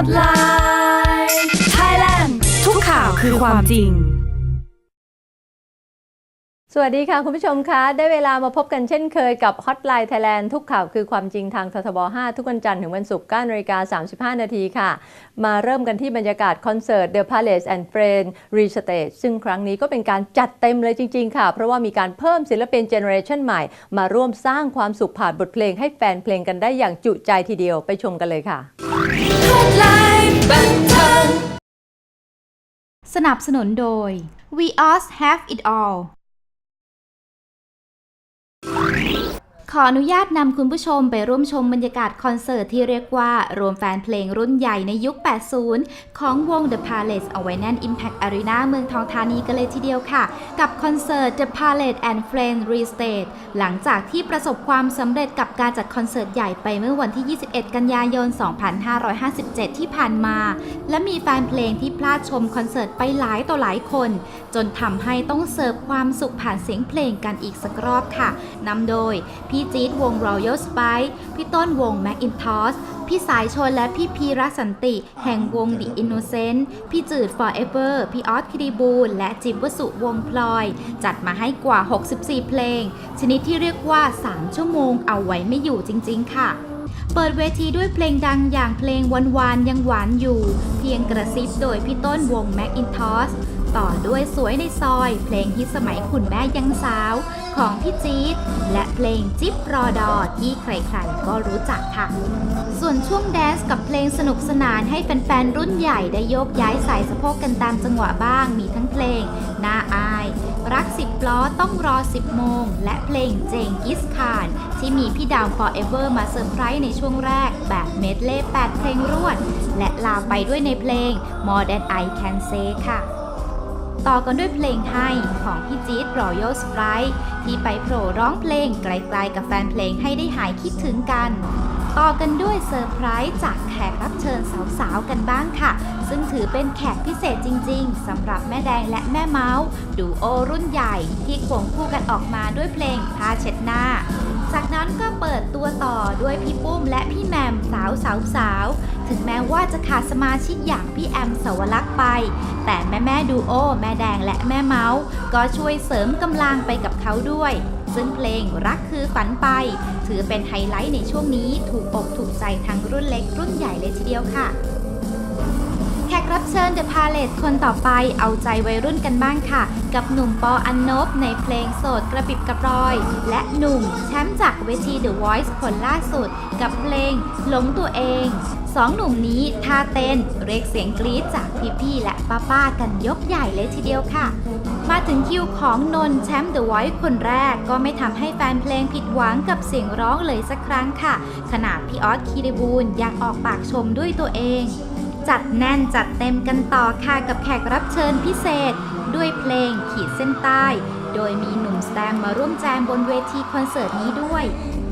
Hotline Thailand ทุกข่าวคือความจริง สวัสดีค่ะ คุณผู้ชมคะได้เวลามาพบกันเช่นเคยกับ Hotline Thailand ทุกข่าวคือความจริงทางททบ 5 ทุกวันจันทร์ถึงวันศุกร์9นาฬิกา35 นาทีค่ะ มาเริ่มกันที่บรรยากาศคอนเสิร์ต The Palace and Friends Restage ซึ่งครั้งนี้ก็เป็นการจัดเต็มเลยจริง ๆ ค่ะ เพราะว่ามีการเพิ่มศิลปินเจเนอเรชันใหม่ มาร่วมสร้างความสุขผ่านบทเพลงให้แฟนเพลงกันได้อย่างจุใจทีเดียวไปชมกันเลยค่ะ สนับสนุนโดย We Us Have It All ขออนุญาตนำคุณผู้ชมไปร่วมชมบรรยากาศคอนเสิร์ตที่เรียกว่า รวมแฟนเพลงรุ่นใหญ่ในยุค 80 ของวง The Palace เอาไว้แน่น Impact Arena เมืองทองธานีกันเลยทีเดียวค่ะ กับคอนเสิร์ต The Palace and Friends Restage หลังจากที่ประสบความสำเร็จกับการจัดคอนเสิร์ตใหญ่ไปเมื่อวันที่ 21 กันยายน 2557 ที่ผ่านมา และมีแฟนเพลงที่พลาดชมคอนเสิร์ตไปหลายต่อหลายคนจนทำให้ต้องเสิร์ฟความสุขผ่านเสียงเพลงกันอีกสักรอบค่ะนำโดย พี่จี๊ดวง Royal Spice พี่ต้นวง Macintosh พี่สายชนและพี่พีรสันติ แห่งวง The Innocent พี่จืด Forever พี่ออสคิริบูล และจิบวสุวงพลอย จัดมาให้กว่า 64 เพลง ชนิดที่เรียกว่า 3 ชั่วโมงเอาไว้ไม่อยู่จริง ๆ ค่ะเปิดเวทีด้วยเพลงดังอย่างเพลงวันวานๆยังหวานอยู่ เพียงกระซิบโดยพี่ต้นวง Macintosh ต่อด้วยสวยในซอย เพลงฮิตสมัยคุณแม่ยังสาว ของพี่จี๊ดและเพลงจิ๊บรอดอที่ใครๆก็รู้จักค่ะ ส่วนช่วงแดนซ์กับเพลงสนุกสนานให้แฟนๆรุ่นใหญ่ได้โยกย้ายสายสะโพกกันตามจังหวะบ้างมีทั้งเพลงน่าอาย รักสิบล้อต้องรอ 10 โมง และเพลงเจงกิสคาน ที่มีพี่ดาว Forever มาเซอร์ไพรส์ในช่วงแรก แบบเมดเล่8เพลงรวด และลาไปด้วยในเพลง More Than I Can Say ค่ะ ต่อกันด้วยเพลงให้ของพี่จี๊ด Royal Sprite ที่ไปโผล่ร้องเพลงไกลๆกับแฟนเพลงให้ได้หายคิดถึงกัน ต่อกันด้วยเซอร์ไพรส์จากแขกรับเชิญสาวๆกันบ้างค่ะ ซึ่งถือเป็นแขกพิเศษจริงๆสำหรับแม่แดงและแม่เมาส์ดูโอรุ่นใหญ่ที่ควงคู่กันออกมาด้วยเพลงผ้าเช็ดหน้าจากนั้นก็เปิดตัวต่อด้วยพี่ปุ้มและพี่แหมมสาวสาวสาวๆ ถึงแม้ว่าจะขาดสมาชิกอย่างพี่แอมสวรักษ์ไป แต่แม่แม่ดูโอ แม่แดงและแม่เมาส์ก็ช่วยเสริมกำลังไปกับเขาด้วย ซึ่งเพลงรักคือฝันไป ถือเป็นไฮไลท์ในช่วงนี้ถูกอกถูกใจทั้งรุ่นเล็กรุ่นใหญ่เลยทีเดียวค่ะแขกรับ เชิญ The Palace คนต่อไปเอาใจวัยรุ่นกันบ้างค่ะ กับหนุ่มปออันนบในเพลงโสดกระปิบกระปรอย และหนุ่มแชมป์จากเวที The Voice คนล่าสุด กับเพลงหลงตัวเองสองหนุ่มนี้ท่าเต้นเรียกเสียงกรี๊ดจากพี่ๆและป้าๆกันยกใหญ่เลยทีเดียวค่ะ มาถึงคิวของนนท์แชมป์ The Voice คนแรกก็ไม่ทำให้แฟนเพลงผิดหวังกับเสียงร้องเลยสักครั้งค่ะ ขนาดพี่ออสคีรีบูลยังออกปากชมด้วยตัวเอง จัดแน่นจัดเต็มกันต่อค่ะกับแขกรับเชิญพิเศษ ด้วยเพลงขีดเส้นใต้ โดยมีหนุ่มแซมมาร่วมแจมบนเวทีคอนเสิร์ตนี้ด้วย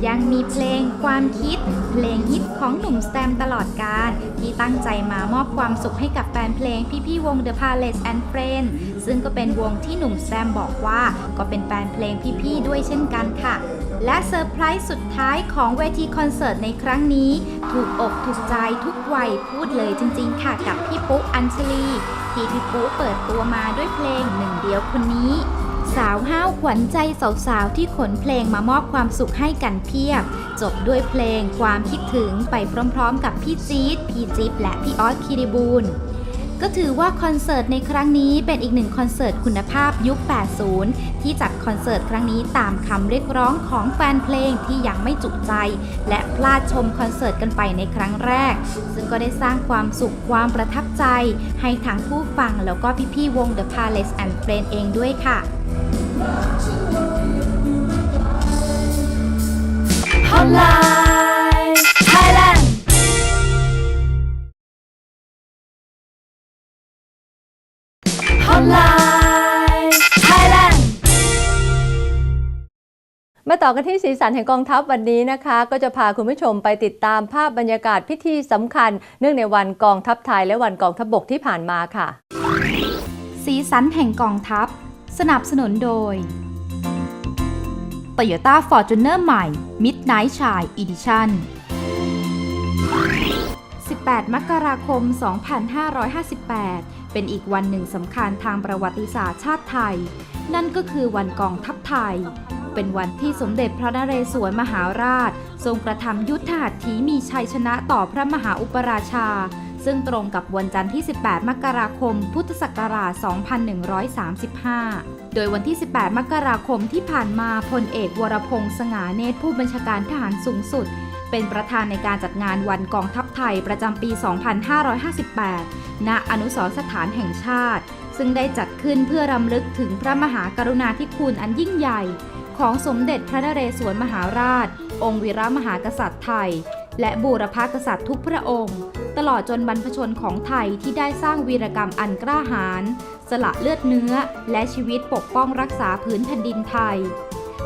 ยังมีเพลงความคิด เพลงฮิตของหนุ่มแซมตลอดการ ที่ตั้งใจมามอบความสุขให้กับแฟนเพลงพี่ๆวง The Palace and Friends ซึ่งก็เป็นวงที่หนุ่มแตมบอกว่าก็เป็นแฟนเพลงพี่ๆด้วยเช่นกันค่ะ และเซอร์ไพรส์สุดท้ายของเวทีคอนเสิร์ตในครั้งนี้ ถูกอกถูกใจทุกวัยพูดเลยจริงๆค่ะกับพี่ปุ๊อัญชลี ที่พี่ปุ๊เปิดตัวมาด้วยเพลงหนึ่งเดียวคนนี้สาวห้าวขวัญใจสาวๆ ที่ขนเพลงมามอบความสุขให้กันเพียบ จบด้วยเพลงความคิดถึงไปพร้อมๆ กับพี่จี๊ดพี่จิ๊บและพี่ออสคิริบูล ก็ถือว่าคอนเสิร์ตในครั้งนี้เป็นอีกหนึ่งคอนเสิร์ตคุณภาพยุค 80 ที่จัดคอนเสิร์ตครั้งนี้ตามคำเรียกร้องของแฟนเพลงที่ยังไม่จุใจ และพลาดชมคอนเสิร์ตกันไปในครั้งแรก ซึ่งก็ได้สร้างความสุขความประทับใจ ให้ทั้งผู้ฟังแล้วก็พี่ๆวง The Palace and Friends เองด้วยค่ะ Hotline อตไลน์ไทยแลนด์มาต่อกันที่สีสันแห่งกองทัพวันนี้นะคะ ก็จะพาคุณผู้ชมไปติดตามภาพบรรยากาศพิธีสำคัญ เนื่องในวันกองทัพไทยและวันกองทัพบกที่ผ่านมาค่ะ สีสันแห่งกองทัพ สนับสนุนโดย Toyota Fortuner ใหม่ Midnight Shine Edition 18มกราคม 2558 เป็นอีกวันหนึ่งสำคัญทางประวัติศาสตร์ชาติไทย นั่นก็คือวันกองทัพไทย เป็นวันที่สมเด็จพระนเรศวรมหาราช ทรงกระทำยุทธหัตถีมีชัยชนะต่อพระมหาอุปราชา ซึ่งตรงกับวันจันทร์ที่ 18 มกราคม พุทธศักราช 2135 โดยวันที่ 18 มกราคมที่ผ่านมาพลเอกวรพงษ์สง่าเนตรผู้บัญชาการทหารสูงสุด เป็นประธานในการจัดงานวันกองทัพไทยประจำปี 2558 ณ อนุสรสถานแห่งชาติ ซึ่งได้จัดขึ้นเพื่อรำลึกถึงพระมหากรุณาธิคุณอันยิ่งใหญ่ ของสมเด็จพระนเรศวรมหาราช องค์วีรมหากษัตริย์ไทย และบูรพากษัตริย์ทุกพระองค์ ตลอดจนบรรพชนของไทยที่ได้สร้างวีรกรรมอันกล้าหาญสละเลือดเนื้อ และชีวิตปกป้องรักษาพื้นแผ่นดินไทย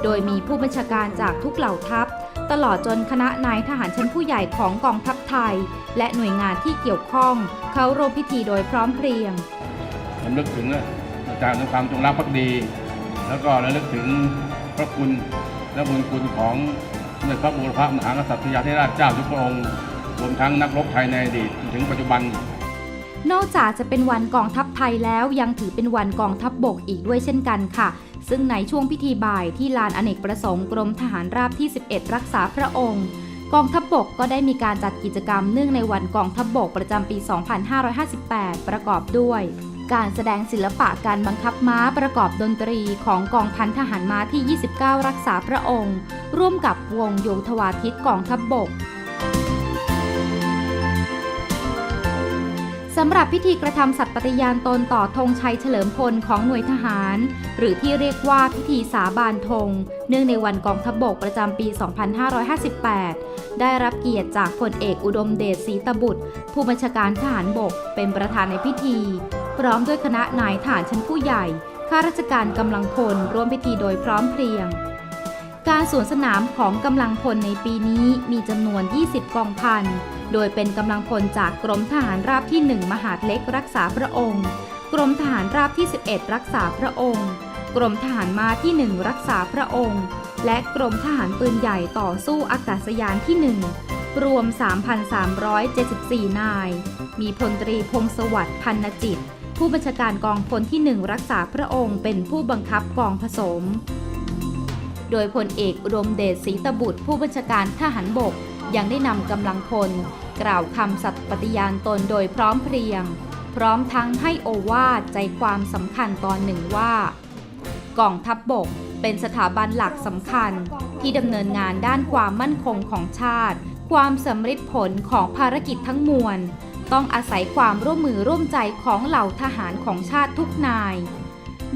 โดยมีผู้บัญชาการจากทุกเหล่าทัพ ตลอดจนคณะนายทหารชั้นผู้ใหญ่ของกองทัพไทย และหน่วยงานที่เกี่ยวข้องเข้าร่วมพิธีโดยพร้อมเพรียงระลึกถึงอาจารย์ถึงความจงรักภักดี แล้วก็ระลึกถึงพระคุณและบุญคุณของสมเด็จพระบูรพมหากษัตริยาธิราชเจ้าทุกพระองค์รวมทั้งนักรบไทยในอดีตจนถึงปัจจุบัน นอกจากจะเป็นวันกองทัพไทยแล้วยังถือเป็นวันกองทัพบบกอีกด้วยเช่นกันค่ะ ซึ่งในช่วงพิธีบ่ายที่ลานอเนกประสงค์กรมทหารราบที่ 11 รักษาพระองค์ กองทัพบบกก็ได้มีการจัดกิจกรรมเนื่องในวันกองทัพบบกประจำปี 2558 ประกอบด้วย การแสดงศิลปะการบังคับม้าประกอบดนตรีของกองพันทหารม้าที่ 29 รักษาพระองค์ ร่วมกับวงโยธวาทิตกองทัพบบกำหรับพิธีกระทำสัตย์ปฏิญาณตนต่อธงชัยเฉลิมพลของหน่วยทหาร หรือที่เรียกว่าพิธีสาบานธง เนื่องในวันกองทัพบบกประจำปี 2558 ได้รับเกียรติจากพลเอกอุดมเดชศรีตบุตร ผู้บัญชาการทหารบกเป็นประธานในพิธี พร้อมด้วยคณะนายทหารชั้นผู้ใหญ่ ข้าราชการกำลังพลร่วมพิธีโดยพร้อมเพรียงการสวนสนามของกำลังพลในปีนี้มีจำนวน 20 กองพัน โดยเป็นกำลังพลจากกรมทหารราบที่ 1 มหาดเล็กรักษาพระองค์ กรมทหารราบที่ 11 รักษาพระองค์ กรมทหารมาที่ 1 รักษาพระองค์ และกรมทหารปืนใหญ่ต่อสู้อากาศยานที่ 1 รวม 3,374 นาย มีพลตรีพงศวัสดิ์พันนจิต ผู้บัญชาการกองพลที่ 1 รักษาพระองค์เป็นผู้บังคับกองผสม โดยพลเอกอุดมเดชศรีตบุตรผู้บัญชาการทหารบกยังได้นำกำลังพล กล่าวคำสัตย์ปฏิญาณตนโดยพร้อมเพรียง พร้อมทั้งให้โอวาทใจความสำคัญตอนหนึ่งว่ากองทัพบบกเป็นสถาบันหลักสำคัญ ที่ดำเนินงานด้านความมั่นคงของชาติ ความสำเร็จผลของภารกิจทั้งมวล ต้องอาศัยความร่วมมือร่วมใจของเหล่าทหารของชาติทุกนาย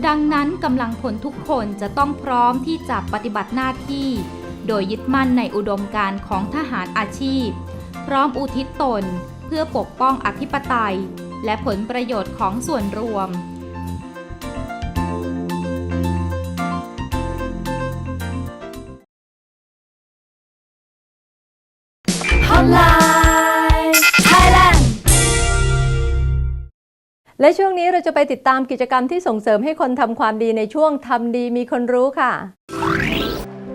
ดังนั้นกำลังพลทุกคนจะต้องพร้อมที่จะปฏิบัติหน้าที่ โดยยึดมั่นในอุดมการณ์ของทหารอาชีพ พร้อมอุทิศตน เพื่อปกป้องอธิปไตย และผลประโยชน์ของส่วนรวมฮอตไลน์ไทยแลนด์และช่วงนี้เราจะไปติดตามกิจกรรมที่ส่งเสริมให้คนทำความดีในช่วงทำดีมีคนรู้ค่ะ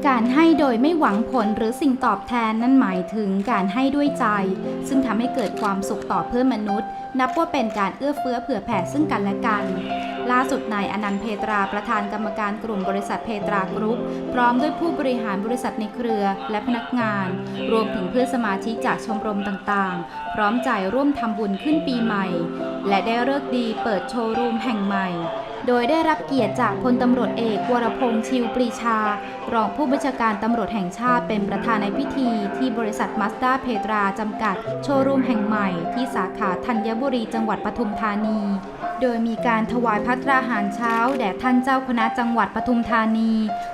การให้โดยไม่หวังผลหรือสิ่งตอบแทนนั่นหมายถึงการให้ด้วยใจ ซึ่งทำให้เกิดความสุขต่อเพื่อนมนุษย์ นับว่าเป็นการเอื้อเฟื้อเผื่อแผ่ซึ่งกันและกัน ล่าสุดนายอนันต์เพตราประธานกรรมการกลุ่มบริษัทเพตรากรุ๊ป พร้อมด้วยผู้บริหารบริษัทในเครือและพนักงาน รวมถึงเพื่อนสมาชิกจากชมรมต่างๆ พร้อมใจร่วมทำบุญขึ้นปีใหม่ และได้เลิกดีเปิดโชว์รูมแห่งใหม่ โดยได้รับเกียรติจากพลตำรวจเอกวรพงษ์ชิวปรีชา รองผู้บัญชาการตำรวจแห่งชาติเป็นประธานในพิธีที่บริษัทมาสด้าเพตราจำกัด โชว์รูมแห่งใหม่ที่สาขาธัญบุรีจังหวัดปทุมธานี โดยมีการถวายพัตราหารเช้า แด่ท่านเจ้าคณะจังหวัดปทุมธานี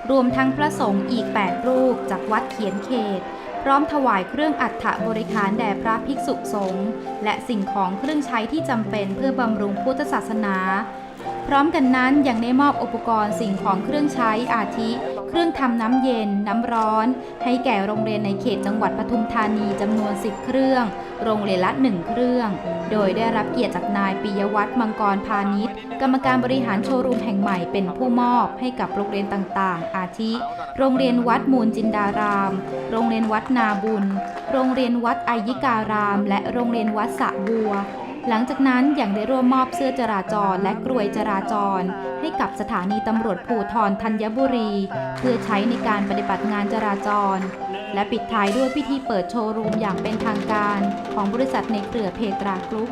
รวมทั้งพระสงฆ์อีก 8 รูปจากวัดเขียนเขตพร้อมถวายเครื่องอัฐบริคารแด่พระภิกษุสงฆ์และสิ่งของเครื่องใช้ที่จำเป็นเพื่อบำรุงพุทธศาสนา พร้อมกันนั้นยังได้มอบอุปกรณ์สิ่งของเครื่องใช้อาทิ เครื่องทำน้ำเย็น น้ำร้อน ให้แก่โรงเรียนในเขตจังหวัดปทุมธานีจำนวน 10 เครื่อง โรงเรียนละ 1 เครื่อง โดยได้รับเกียรติจากนายปิยวัฒน์มังกรพาณิชย์ กรรมการบริหารโชว์รูมแห่งใหม่เป็นผู้มอบให้กับโรงเรียนต่างๆ อาทิ โรงเรียนวัดมูลจินดาราม โรงเรียนวัดนาบุญ โรงเรียนวัดไอยิการาม และโรงเรียนวัดสะบัว หลังจากนั้นยังได้ร่วมมอบเสื้อจราจรและกรวยจราจร ให้กับสถานีตำรวจภูธรธัญบุรี เพื่อใช้ในการปฏิบัติงานจราจร และปิดท้ายด้วยพิธีเปิดโชว์รูมอย่างเป็นทางการ ของบริษัทในเครือเพตรากรุ๊ป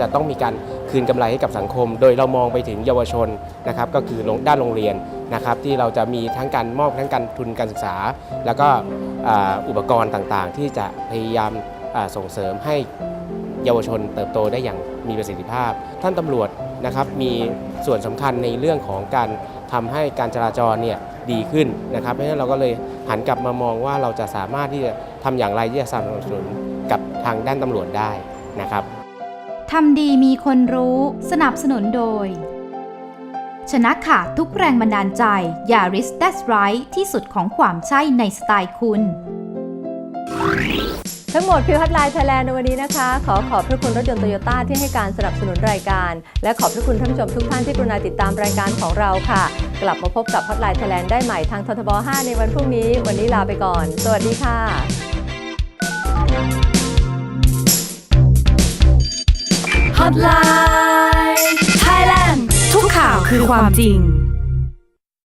จะต้องมีการคืนกำไรให้กับสังคม โดยเรามองไปถึงเยาวชนนะครับก็คือด้านโรงเรียนนะครับที่เราจะมีทั้งการมอบทั้งการทุนการศึกษา แล้วก็อุปกรณ์ต่างๆ ที่จะพยายามส่งเสริมให้ เยาวชนเติบโตได้อย่างมีประสิทธิภาพ ท่านตำรวจนะครับมีส่วนสำคัญในเรื่องของการทำให้การจราจรเนี่ยดีขึ้นนะครับเพราะฉะนั้นเราก็เลยหันกลับมามองว่าเราจะสามารถที่จะทำอย่างไรที่จะสนับสนุนกับทางด้านตำรวจได้นะครับทำดีมีคนรู้ สนับสนุนโดย ชนะขาดทุกแรงบันดาลใจ Yaris That's Right ที่สุดของความใช่ในสไตล์คุณ ทั้งหมดคือ Hotline Thailand ในวันนี้นะคะ ขอขอบพระคุณรถยนต์โตโยต้าที่ให้การสนับสนุนรายการ และขอบพระคุณท่านผู้ชมทุกท่านที่กรุณาติดตามรายการของเราค่ะ กลับมาพบกับ Hotline Thailand ได้ใหม่ทางททบ 5 ในวันพรุ่งนี้ วันนี้ลาไปก่อน สวัสดีค่ะ Hotline Thailand ทุกข่าวคือความจริง